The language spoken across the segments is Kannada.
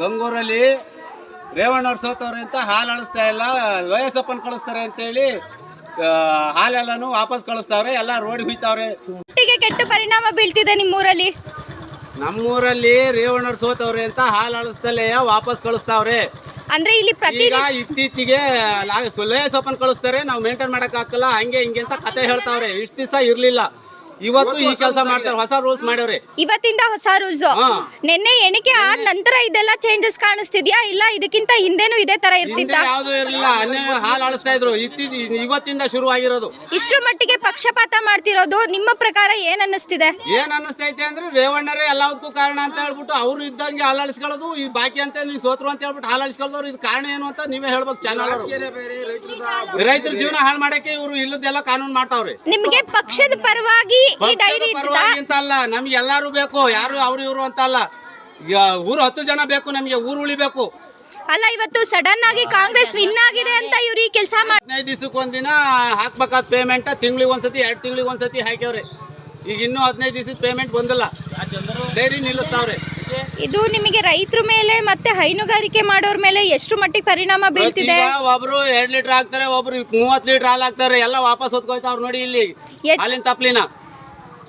ಗಂಗೂರಲ್ಲಿ ರೇವಣ್ಣವ್ರು ಸೋತವ್ರೆ ಅಂತ ಹಾಲು ಅಳಿಸ್ತಾ ಇಲ್ಲ. ಲೋಯಸಪ್ಪನ್ ಕಳಿಸ್ತಾರೆ ಅಂತೇಳಿ ಹಾಲೆಲ್ಲನೂ ವಾಪಸ್ ಕಳಿಸ್ತಾವ್ರೆ ಎಲ್ಲ ರೋಡ್ ಹುಯ್ತಾವ್ರೆ. ಒಟ್ಟಿಗೆ ಕೆಟ್ಟ ಪರಿಣಾಮ ಬೀಳ್ತಿದೆ ನಿಮ್ಮೂರಲ್ಲಿ? ನಮ್ಮೂರಲ್ಲಿ ರೇವಣ್ಣವ್ರು ಸೋತವ್ರೆ ಅಂತ ಹಾಲು ಅಳಿಸ್ತಲೇ ವಾಪಸ್ ಕಳಿಸ್ತಾವ್ರೆ. ಅಂದ್ರೆ ಇಲ್ಲಿ ಪ್ರತಿ ಈಗ ಇತ್ತೀಚೆಗೆ ಲೋಯಸಪ್ಪನ್ ಕಳಿಸ್ತಾರೆ ನಾವು ಮೇಂಟೈನ್ ಮಾಡಕ್ ಆಗಲ್ಲ ಹಂಗೆ ಹಿಂಗೆ ಅಂತ ಕತೆ ಹೇಳ್ತಾವ್ರೆ. ಇಷ್ಟು ದಿವಸ ಇರ್ಲಿಲ್ಲ. ಇವತ್ತು ಈ ಕೆಲಸ ಮಾಡ್ತಾರೆ ಹೊಸ ರೂಲ್ಸ್ ಮಾಡ್ಯವ್ರೆ. ಇವತ್ತಿಂದ ಹೊಸ ರೂಲ್ಸ್. ನಿನ್ನೆ ಎಣಿಕೆ ಆದ ನಂತರ ಇದೆಲ್ಲ ಚೇಂಜಸ್ ಕಾಣಿಸ್ತಿದ್ಯಾ? ಇಲ್ಲ ಇದಕ್ಕಿಂತ ಹಿಂದೆನೂ ಇದೇ ತರ ಇರ್ತಿದ್ದ ಇರ್ತಿತ್ತ? ಯಾವ್ದು ಇರಲಿಲ್ಲ. ಅನ್ನೇ ಹಾಲು ಅಳಿಸ್ತಾ ಇದ್ರು. ಇತ್ತೀಚೆಗೆ ಇವತ್ತಿಂದ ಶುರು ಆಗಿರೋದು ಇಷ್ಟು ಮಟ್ಟಿಗೆ ಪಕ್ಷಪಾತ ಮಾಡ್ತಿರೋದು ನಿಮ್ಮ ಪ್ರಕಾರ ಏನ್ ಅನ್ನಿಸ್ತಿದೆ? ಏನ್ ಅನ್ನಿಸ್ತೈತೆ ಅಂದ್ರೆ ರೇವಣ್ಣರೇ ಎಲ್ಲದಕ್ಕೂ ಕಾರಣ ಅಂತ ಹೇಳ್ಬಿಟ್ಟು ಅವ್ರು ಇದ್ದಂಗೆ ಹಾಲು ಅಳಿಸ್ಕೊಳ್ಳೋದು ಈ ಬಾಕಿ ಅಂತ ನೀವು ಸೋತ್ರು ಅಂತ ಹೇಳ್ಬಿಟ್ಟು ಹಾಲು ಅಳಿಸ್ಕೊಳ್ದವ್ರು ಇದು ಕಾರಣ ಏನು ಅಂತ ನೀವೇ ಹೇಳ್ಬೇಕು ಚಾನಲ್ ರೈತರ ಜೀವನ ಹಾಳು ಮಾಡಕ್ಕೆ ಇವರು ಇಲ್ಲದೆಲ್ಲ ಕಾನೂನು ಮಾಡ್ತಾವ್ರಿ. ನಿಮ್ಗೆ ಪಕ್ಷದ ಪರವಾಗಿ ಈ ಡೈರಿ ಅಂತ ಅಲ್ಲ ನಮ್ಗೆ ಎಲ್ಲಾರು ಬೇಕು ಯಾರು ಅವ್ರು ಇವ್ರು ಅಂತ ಅಲ್ಲ ಊರು ಹತ್ತು ಜನ ಬೇಕು ನಮಗೆ ಊರು ಉಳಿಬೇಕು. ಅಲ್ಲ ಇವತ್ತು ಸಡನ್ ಆಗಿ ಕಾಂಗ್ರೆಸ್ ವಿನ್ ಆಗಿದೆ ಅಂತ ಇವ್ರು ಈ ಕೆಲಸ ಮಾಡಿ ಹದಿನೈದು ದಿವಸಕ್ಕೆ ಒಂದಿನ ಹಾಕ್ಬೇಕಾದ ಪೇಮೆಂಟ್ ತಿಂಗಳಿಗೆ ಒಂದ್ಸತಿ ಎರಡು ತಿಂಗಳಿಗೆ ಒಂದ್ಸತಿ ಹಾಕ್ಯವ್ರೆ. ಈಗ ಇನ್ನೂ ಹದಿನೈದು ದಿವಸದ ಪೇಮೆಂಟ್ ಬಂದಿಲ್ಲ. ಡೈರಿ ನಿಲ್ಲಿಸ್ತಾವ್ರೆ. ಇದು ನಿಮಗೆ ರೈತರ ಮೇಲೆ ಮತ್ತೆ ಹೈನುಗಾರಿಕೆ ಮಾಡೋರ್ ಮೇಲೆ ಎಷ್ಟು ಮಟ್ಟಿಗೆ ಪರಿಣಾಮ ಬೀಳ್ತಿದೆ? ಒಬ್ರು ಎರಡ್ ಲೀಟರ್ ಹಾಕ್ತಾರೆ ಒಬ್ರು ಮೂವತ್ ಲೀಟರ್ ಹಾಲು ಹಾಕ್ತಾರೆ ಎಲ್ಲ ವಾಪಸ್ ಹೊತ್ಕೊಳ್ತಾವ್ರು ನೋಡಿ ಇಲ್ಲಿ. ಹಾಲಿನ ತಪ್ಲಿನ.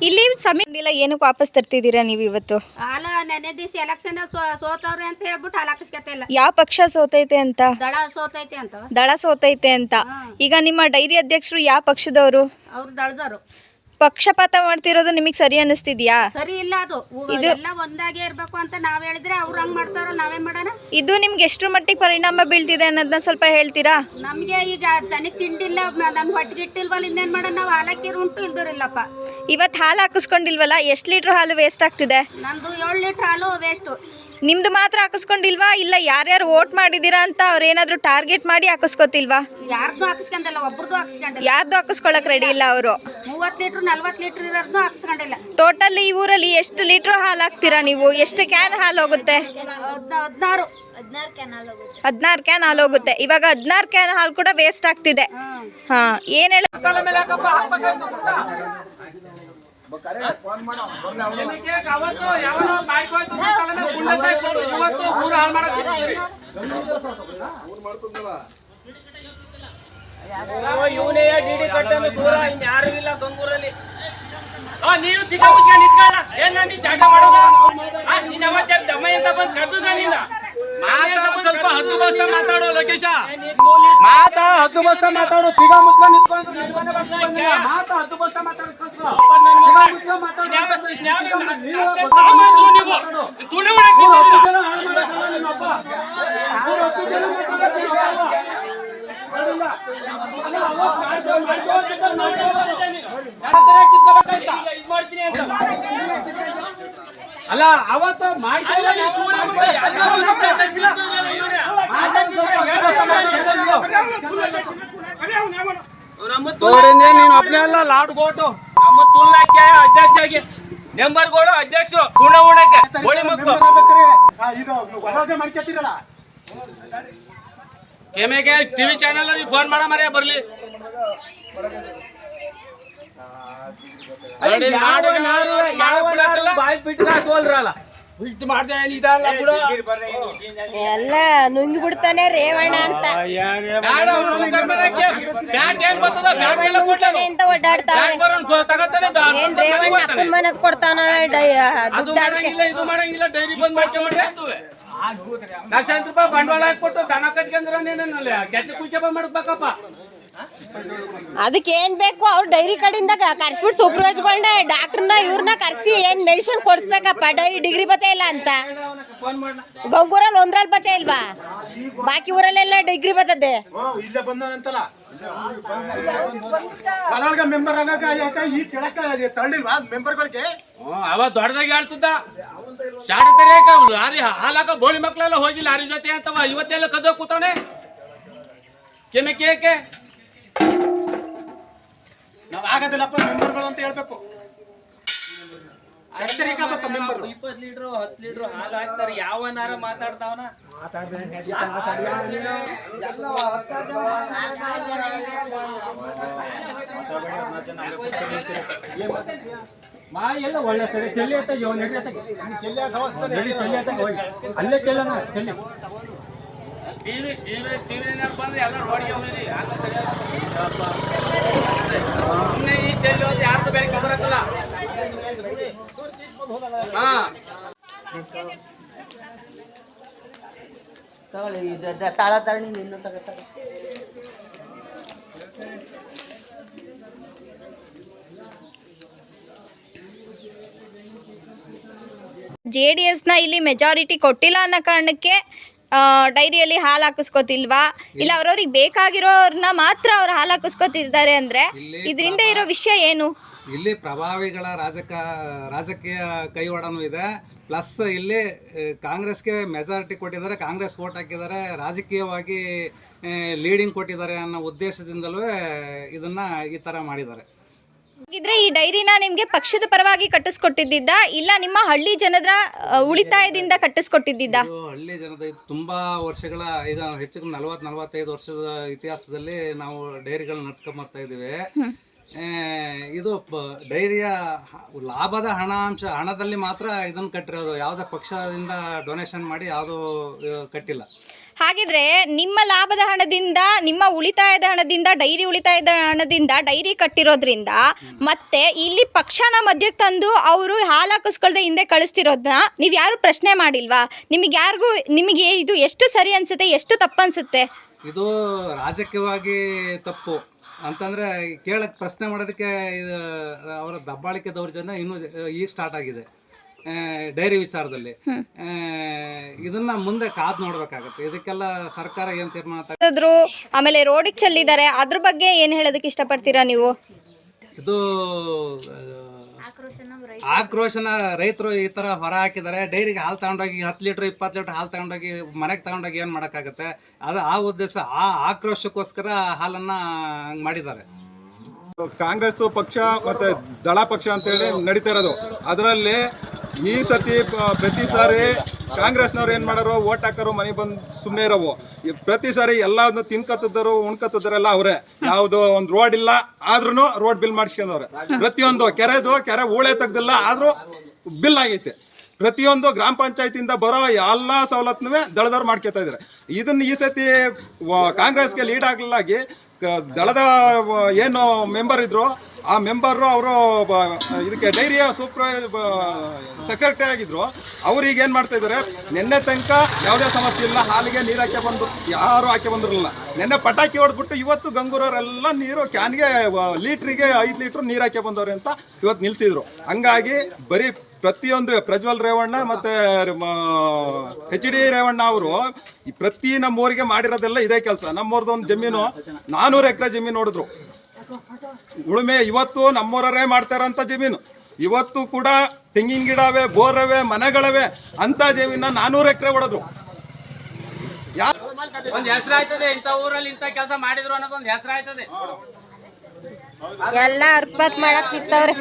ಇಲ್ಲಿ ಸಮಯ ಏನಕ್ಕೆ ವಾಪಸ್ ತರ್ತಿದ್ದೀರಾ ನೀವು ಇವತ್ತು? ಅಲ್ಲ ನೆನೆ ದಿವಸ ಎಲೆಕ್ಷನ್ ಸೋತವ್ರೆ ಅಂತ ಹೇಳ್ಬಿಟ್ಟು ಹಾಲು ಹಾಕಿಸ್ಕೊತ ಇಲ್ಲ. ಯಾವ ಪಕ್ಷ ಸೋತೈತೆ ಅಂತ? ದಳ ಸೋತೈತೆ ಅಂತ. ದಳ ಸೋತೈತೆ ಅಂತ. ಈಗ ನಿಮ್ಮ ಡೈರಿ ಅಧ್ಯಕ್ಷರು ಯಾವ ಪಕ್ಷದವರು? ಅವ್ರು ದಳದವ್ರು. ಪಕ್ಷಪಾತ ಮಾಡ್ತಿರೋದು ನಿಮಗೆ ಸರಿ ಅನಿಸ್ತಿದ್ಯಾ ಸರಿ ಇಲ್ಲ ಅದು. ಉ- ಎಲ್ಲ ಒಂದಾಗೆ ಇರ್ಬೇಕು ಅಂತ ನಾವ್ ಹೇಳಿದ್ರೆ ಅವ್ರು ಹಂಗ್ ಮಾಡ್ತಾರಲ್ಲ ನಾವೇ ಮಾಡೋಣ? ಇದು ನಿಮ್ಗೆ ಎಷ್ಟು ಮಟ್ಟಿಗೆ ಪರಿಣಾಮ ಬೀಳ್ತಿದೆ ಅನ್ನೋದನ್ನ ಸ್ವಲ್ಪ ಹೇಳ್ತೀರಾ? ನಮ್ಗೆ ಈಗ ತನಗೆ ತಿಂಡಿಲ್ಲ ಮ- ನಮ್ಗೆ ಹೊಟ್ಟಿಗೆ ಇಟ್ಟಿಲ್ವಲ್ಲ ಇನ್ನೇನ್ ಮಾಡೋಣ? ನಾವು ಹಾಲಕ್ಕಿರು ಉಂಟು ಇಲ್ದಿರಲ್ಲಪ್ಪ. ಇವತ್ತು ಹಾಲು ಹಾಕಿಸ್ಕೊಂಡಿಲ್ವಲ್ಲ ಎಷ್ಟು ಲೀಟ್ರ್ ಹಾಲು ವೇಸ್ಟ್ ಆಗ್ತಿದೆ? ನಂದು ಏಳು ಲೀಟ್ರ್ ಹಾಲು ವೇಸ್ಟು ನಿಮ್ದು ಮಾತ್ರ ಹಾಕಿಸ್ಕೊಂಡಿಲ್ವಾ? ಇಲ್ಲ ಯಾರ್ಯಾರು ವೋಟ್ ಮಾಡಿದೀರಾ ಅಂತ ಅವ್ರ ಏನಾದ್ರು ಟಾರ್ಗೆಟ್ ಮಾಡಿ ಹಾಕಿಸ್ಕೊತಿಲ್ವಾ? ಯಾರ್ದು ಹಾಕಿಸ್ಕೊಂಡಿಲ್ಲ ಒಬ್ರದ್ದು ಹಾಕಿಸ್ಕೊಂಡಿಲ್ಲ. ಯಾರ್ದು ಹಾಕಿಸ್ಕೊಳಕ್ ರೆಡಿ ಇಲ್ಲ ಅವರು? ಮೂವತ್ತು ಲೀಟ್ರ್ ನಲ್ವತ್ತು ಲೀಟ್ರ್ ಇರೋದನ್ನು ಹಾಕಿಸ್ಕೊಂಡಿಲ್ಲ. ಟೋಟಲ್ ಈ ಊರಲ್ಲಿ ಎಷ್ಟು ಲೀಟ್ರ್ ಹಾಲು ಹಾಕ್ತೀರಾ ನೀವು? ಎಷ್ಟು ಕ್ಯಾನ್ ಹಾಲು ಹೋಗುತ್ತೆ? ಹದಿನಾರು. ಹದ್ನಾರು ಹದಿನಾರು ಕ್ಯಾನ್ ಹಾಲು ಹೋಗುತ್ತೆ. ಇವಾಗ ಹದಿನಾರು ಕ್ಯಾನ್ ಹಾಲು ಕೂಡ ವೇಸ್ಟ್ ಆಗ್ತಿದೆ. ಹಾ ಏನ್ ಹೇಳ ಇವನೇ ಡಿ ಡಿ ಕಟ್ಟನ್ನು ಸೂರ ಇನ್ ಯಾರು ಇಲ್ಲ ಗಂಗೂರಲ್ಲಿ ನೀನು ತಿಕ್ಕ ಮುಚ್ಕೊಂಡು ನಿಂತ್ಕೊಳ್ಳ ಏನ್ ನಾನು ಶಾಟ ಮಾಡೋದ ಆ ನಿನ್ನ ಅವತ್ತೆ ದಮ್ಮ ಅಂತ ಬಂದು ಕದ್ದು ನಿಂದ ಮಾತಾ ಸ್ವಲ್ಪ ಹತ್ತು ಬಸ್ತ ಮಾತಾಡೋ. ಲೋಕೇಶ ಮಾತಾ ಹದ್ದು ಬಸ್ತ ಮಾತಾಡೋ ತಿಗ ಮುಚ್ಕೊಂಡು ನಿಂತ್ಕೊಂಡು ಮಾತಾ ಹದ್ದು ಬಸ್ತ ಮಾತಾಡೋ. ಅಲ್ಲ, ಅವತ್ತ ನೀನು ಒಬ್ಬನೇ ಅಲ್ಲ ಲಾಡ್ ಗೋಟು ತುಳ್ಳಾಕೆ ಅಧ್ಯಕ್ಷ ಆಗಿ. ನೆಂಬರ್ಗಳು ಅಧ್ಯಕ್ಷ ಹುಣ ಉಣಕ್ಕೆ ಗೋಳಿ ಮಕ್ಕಳು. ಕೆಮೆಗೆ ಟಿವಿ ಚಾನೆಲ್ ಅವ್ರಿಗೆ ಫೋನ್ ಮಾಡ ಮರ್ಯ ಬರ್ಲಿ. ನೋಡಿ, ನಾಡು ನಾಡು ಮಾಡಕ್ ಬಿಡಕ್ಕಲ್ಲ. ಬಾಯಿ ಬಿಟ್ಟು ಸೋಲ್ರಲ್ಲ ಮಾಡ್ದೆ ಇದಲ್ಲ ಎಲ್ಲ ನುಂಗಿ ಬಿಡ್ತಾನೆ ರೇವಣ್ಣ ಅಂತ. ಅಂತ ಏನ್ ರೇವಣ್ಣ. ಅಪ್ಪನ ಮನೆ ಕೊಡ್ತಾನ ಇದು ಮಾಡಂಗಿಲ್ಲ ಡೈರಿ ಬಂದ್ ಮಾಡ್ಕೊಂಡ್ರೆ ಲಕ್ಷಾಂತರ ರೂಪಾಯಿ ಬಂಡವಾಳ ಹಾಕ್ಬಿಟ್ಟು ದನ ಕಟ್ಕೊಂಡ್ರೆ ಕುಯ್ಕೆ ಬಂದ್ ಮಾಡಬೇಕಪ್ಪ. ಅದಕ್ಕೆ ಏನ್ ಬೇಕು? ಅವ್ರು ಡೈರಿ ಕಡೆಯಿಂದ ಕರ್ಸ್ಬಿಟ್ಟು ಸೂಪರ್ವೈಸ್ಗಳನ್ನ ಡಾಕ್ಟರ್ನ ಇವ್ರನ್ನ ಕರ್ಸಿ ಏನ್ ಮೆಡಿಸಿನ್ ಕೊಡ್ಸ್ಬೇಕಪ್ಪ? ಡೈರಿ ಡಿಗ್ರಿ ಬತ್ತೆ ಇಲ್ಲ ಅಂತ. ಗಂಗೂರಲ್ಲಿ ಒಂದ್ರಲ್ಲಿ ಬತ್ತೆ ಇಲ್ವಾ? ಬಾಕಿ ಊರಲ್ಲೆಲ್ಲ ಡಿಗ್ರಿ ಬರ್ತದೆ ಮೆಂಬರ್ ಈ ಕೆಳಕ ತಳ್ಳಿಲ್ವಾ? ಮೆಂಬರ್ಗಳಿಗೆ ಅವ ದೊಡ್ಡದಾಗಿ ಹೇಳ್ತಿದ್ದ ಶಾಡಿ ತರಿಯಕ ಲಾರಿ ಹಾಲಾಕ ಬೋಳಿ ಮಕ್ಳೆಲ್ಲ ಹೋಗಿ ಲಾರಿ ಜೊತೆ ಅಂತವ ಇವತ್ತೆಲ್ಲ ಕದ್ದು ಕೂತಾನೆ ಕೆಮೆ ಕೇಕೆ ನಾವ್ ಆಗದಿಲ್ಲಪ್ಪ ಮೆಂಬರ್ಗಳು ಅಂತ ಹೇಳ್ಬೇಕು. ಎಚ್ಚರಿಕೆ ಮೆಂಬರ್ ಇಪ್ಪತ್ತು ಲೀಟ್ರು ಹತ್ತು ಲೀಟ್ರು ಹಾಲು ಹಾಕ್ತಾರೆ ಯಾವನಾರ ಮಾತಾಡ್ತಾವನ? ಮಾ ಎಲ್ಲ ಒಳ್ಳೆ ಸರಿ. ಚೆಲ್ಲಿ. ಅಲ್ಲೇ ಚೆಲ್ಲ ಚೆಲ್ಲಿ. ಟಿವಿ ಟಿವಿ ಟಿವಿ ಬಂದ್ರೆ ಎಲ್ಲ ರೋಡಿಗೆ ಹೋಗಿರಿ. ಆಗ ಸರಿಯಾಗಿ ಸುಮ್ನೆ ಈ ಚೆಲ್ಲಿ ಹೋದ್ರೆ ಯಾರ್ದು ಬೆಳಗ್ಗೆ ಬರಕ್ಕಲ್ಲ ಹಾ. ತಾಳ ತರಣಿ ಇನ್ನೂ ತಗೋತಾರೆ ಜೆ ಡಿ ಎಸ್ನ ಇಲ್ಲಿ ಮೆಜಾರಿಟಿ ಕೊಟ್ಟಿಲ್ಲ ಅನ್ನೋ ಕಾರಣಕ್ಕೆ ಡೈರಿಯಲ್ಲಿ ಹಾಲು ಹಾಕಿಸ್ಕೋತಿಲ್ವಾ? ಇಲ್ಲ. ಅವ್ರವ್ರಿಗೆ ಬೇಕಾಗಿರೋರ್ನ ಮಾತ್ರ ಅವ್ರು ಹಾಲು ಹಾಕಿಸ್ಕೋತಿದ್ದಾರೆ ಅಂದ್ರೆ ಇದರಿಂದ ಇರೋ ವಿಷಯ ಏನು? ಇಲ್ಲಿ ಪ್ರಭಾವಿಗಳ ರಾಜಕ ರಾಜಕೀಯ ಕೈವಾಡನೂ ಇದೆ. ಪ್ಲಸ್ ಇಲ್ಲಿ ಕಾಂಗ್ರೆಸ್ಗೆ ಮೆಜಾರಿಟಿ ಕೊಟ್ಟಿದ್ದಾರೆ. ಕಾಂಗ್ರೆಸ್ ವೋಟ್ ಹಾಕಿದ್ದಾರೆ. ರಾಜಕೀಯವಾಗಿ ಲೀಡಿಂಗ್ ಕೊಟ್ಟಿದ್ದಾರೆ ಅನ್ನೋ ಉದ್ದೇಶದಿಂದಲೂ ಇದನ್ನು ಈ ಥರ ಮಾಡಿದ್ದಾರೆ. ಹಾಗಿದ್ರೆ ಈ ಡೈರಿನ ನಿಮ್ಗೆ ಪಕ್ಷದ ಪರವಾಗಿ ಕಟ್ಟಿಸ್ಕೊಟ್ಟಿದ್ದ ಇಲ್ಲ ನಿಮ್ಮ ಹಳ್ಳಿ ಜನರ ಆ, ಉಳಿತಾಯದಿಂದ ಕಟ್ಟಿಸ್ಕೊಟ್ಟಿದ್ದ ಇದು ಹಳ್ಳಿ ಜನದ ಇದು ತುಂಬಾ ವರ್ಷಗಳ ಈಗ ಹೆಚ್ಚು ನಲವತ್ ನಲವತ್ತೈದು ವರ್ಷದ ಇತಿಹಾಸದಲ್ಲಿ ನಾವು ಡೈರಿಗಳನ್ನ ನಡ್ಸ್ಕೊಂಡ್ ಬರ್ತಾ ಇದ್ದೀವಿ. ಇದು ಡೈರಿಯ ಲಾಭದ ಹಣಾಂಶ ಹಣದಲ್ಲಿ ಮಾತ್ರ ಇದನ್ನು ಕಟ್ಟಿರೋದು. ಯಾವುದೇ ಪಕ್ಷದಿಂದ ಡೊನೇಷನ್ ಮಾಡಿ ಯಾವುದು ಕಟ್ಟಿಲ್ಲ. ಹಾಗಿದ್ರೆ ನಿಮ್ಮ ಲಾಭದ ಹಣದಿಂದ ನಿಮ್ಮ ಉಳಿತಾಯದ ಹಣದಿಂದ ಡೈರಿ ಉಳಿತಾಯದ ಹಣದಿಂದ ಡೈರಿ ಕಟ್ಟಿರೋದ್ರಿಂದ ಮತ್ತೆ ಇಲ್ಲಿ ಪಕ್ಷನ ಮಧ್ಯಕ್ಕೆ ತಂದು ಅವರು ಹಾಲು ಹಾಕಿಸ್ಕೊಳ್ದೆ ಹಿಂದೆ ಕಳಿಸ್ತಿರೋದನ್ನ ನೀವು ಯಾರು ಪ್ರಶ್ನೆ ಮಾಡಿಲ್ವಾ? ನಿಮಗೆ ಯಾರಿಗೂ ನಿಮಗೆ ಇದು ಎಷ್ಟು ಸರಿ ಅನ್ಸುತ್ತೆ ಎಷ್ಟು ತಪ್ಪು ಅನ್ಸುತ್ತೆ ಇದು ರಾಜಕೀಯವಾಗಿ ತಪ್ಪು. ಅಂತಂದ್ರೆ ಕೇಳಕ್ ಪ್ರಶ್ನೆ ಮಾಡೋದಕ್ಕೆ ಇದು ಅವರ ದಬ್ಬಾಳಿಕೆ ದೌರ್ಜನ್ಯ ಇನ್ನೂ ಈಗ ಸ್ಟಾರ್ಟ್ ಆಗಿದೆ. ಡೈರಿ ವಿಚಾರದಲ್ಲಿ. ಇದನ್ನ ಮುಂದೆ ಕಾದ್ ನೋಡ್ಬೇಕಾಗತ್ತೆ. ಇದಕ್ಕೆಲ್ಲ ಸರ್ಕಾರ ಏನ್ ತೀರ್ಮಾನ ತಗಿದ್ರು ಆಮೇಲೆ ರೋಡಿಗೆ ಚೆಲ್ಲಿದ್ದಾರೆ ಅದ್ರ ಬಗ್ಗೆ ಏನ್ ಹೇಳೋದಕ್ಕೆ ಇಷ್ಟಪಡ್ತೀರಾ ನೀವು? ಇದು ಆಕ್ರೋಶನ ರೈತರು ಈ ತರ ಹೊರ ಹಾಕಿದ್ದಾರೆ. ಡೈರಿಗೆ ಹಾಲು ತಗೊಂಡೋಗಿ ಹತ್ತು ಲೀಟರ್ ಇಪ್ಪತ್ತು ಲೀಟರ್ ಹಾಲು ತಗೊಂಡೋಗಿ ಮನೆಗೆ ತಗೊಂಡೋಗಿ ಏನು ಮಾಡೋಕ್ಕಾಗತ್ತೆ? ಅದು ಆ ಉದ್ದೇಶ ಆ ಆಕ್ರೋಶಕ್ಕೋಸ್ಕರ ಹಾಲನ್ನ ಹಂಗೆ ಮಾಡಿದ್ದಾರೆ. ಕಾಂಗ್ರೆಸ್ ಪಕ್ಷ ಮತ್ತೆ ದಳ ಪಕ್ಷ ಅಂತೇಳಿ ನಡೀತಾ ಇರೋದು. ಅದರಲ್ಲಿ ಈ ಸತಿ ಪ್ರತಿ ಸಾರಿ ಕಾಂಗ್ರೆಸ್ನವ್ರು ಏನ್ ಮಾಡೋರು? ಓಟ್ ಹಾಕೋರು, ಮನೆ ಬಂದು ಸುಮ್ಮನೆ ಇರೋವು. ಪ್ರತಿ ಸಾರಿ ಎಲ್ಲಾದ್ನು ತಿನ್ಕತ್ತಿದ್ದರು ಉಣ್ಕತ್ತಿದ್ದರೆಲ್ಲ ಅವರೇ. ಯಾವ್ದು ಒಂದು ರೋಡ್ ಇಲ್ಲ ಆದ್ರೂ ರೋಡ್ ಬಿಲ್ ಮಾಡಿಸ್ಕೊಂಡವ್ರೆ. ಪ್ರತಿಯೊಂದು ಕೆರೆದು, ಕೆರೆ ಊಳೆ ತೆಗ್ದಿಲ್ಲ, ಆದ್ರೂ ಬಿಲ್ ಆಗೈತೆ. ಪ್ರತಿಯೊಂದು ಗ್ರಾಮ ಪಂಚಾಯತಿಯಿಂದ ಬರೋ ಎಲ್ಲ ಸವಲತ್ತನ್ನು ದಳದವ್ರು ಮಾಡ್ಕೊತಾ ಇದ್ದಾರೆ ಇದನ್ನ ಈ ಸತಿ ಕಾಂಗ್ರೆಸ್ಗೆ ಲೀಡ್ ಆಗಲಾಗಿ ದಳದ ಏನು ಮೆಂಬರ್ ಇದ್ರು ಆ ಮೆಂಬರ್ ಅವರು ಇದಕ್ಕೆ ಡೈರಿಯ ಸೂಪರ್ ಸೆಕ್ರೆಟರಿ ಆಗಿದ್ರು. ಅವ್ರು ಈಗ ಏನು ಮಾಡ್ತಾ ಇದ್ದಾರೆ ನಿನ್ನೆ ತನಕ ಯಾವುದೇ ಸಮಸ್ಯೆ ಇಲ್ಲ, ಹಾಲಿಗೆ ನೀರು ಹಾಕಿ ಬಂದು, ಯಾರು ಹಾಕಿ ಬಂದಿರಲಿಲ್ಲ. ನಿನ್ನೆ ಪಟಾಕಿ ಹೊಡೆದ್ಬಿಟ್ಟು ಇವತ್ತು ಗಂಗೂರವರೆಲ್ಲ ನೀರು ಕ್ಯಾನ್ಗೆ ಲೀಟ್ರಿಗೆ ಐದು ಲೀಟ್ರ್ ನೀರು ಹಾಕಿ ಬಂದವ್ರೆ ಅಂತ ಇವತ್ತು ನಿಲ್ಸಿದ್ರು. ಹಂಗಾಗಿ ಬರೀ ಪ್ರತಿಯೊಂದು ಪ್ರಜ್ವಲ್ ರೇವಣ್ಣ ಮತ್ತೆ ಹೆಚ್ ಡಿ ರೇವಣ್ಣ ಅವರು ಪ್ರತಿ ನಮ್ಮೂರಿಗೆ ಮಾಡಿರೋದೆಲ್ಲ ಇದೇ ಕೆಲಸ. ನಮ್ಮೂರ್ದು ಒಂದು ಜಮೀನು ನಾನೂರು ಎಕರೆ ಜಮೀನು ನೋಡಿದ್ರು. ಉಳುಮೆ ಇವತ್ತು ನಮ್ಮೂರರೇ ಮಾಡ್ತಾರಂತ ಜಮೀನು. ಇವತ್ತು ಕೂಡ ತೆಂಗಿನ ಗಿಡವೇ ಬೋರವೆ ಬೋರ್ ಅವೆ ಮನೆಗಳವೆ ಅಂತ ಜಮೀನ ನಾನೂರು ಎಕರೆ ಹೊಡೆದ್ರು ಒಂದು ಹೆಸರು ಆಯ್ತದೆ ಇಂಥ ಊರಲ್ಲಿ ಇಂಥ ಕೆಲಸ ಮಾಡಿದ್ರು ಅನ್ನೋದು ಒಂದು ಹೆಸರು ಆಯ್ತದೆ. ಎಲ್ಲ ಅರ್ಪತ್ ಮಾಡಕ್ ನಿಂತವ್ರೆ.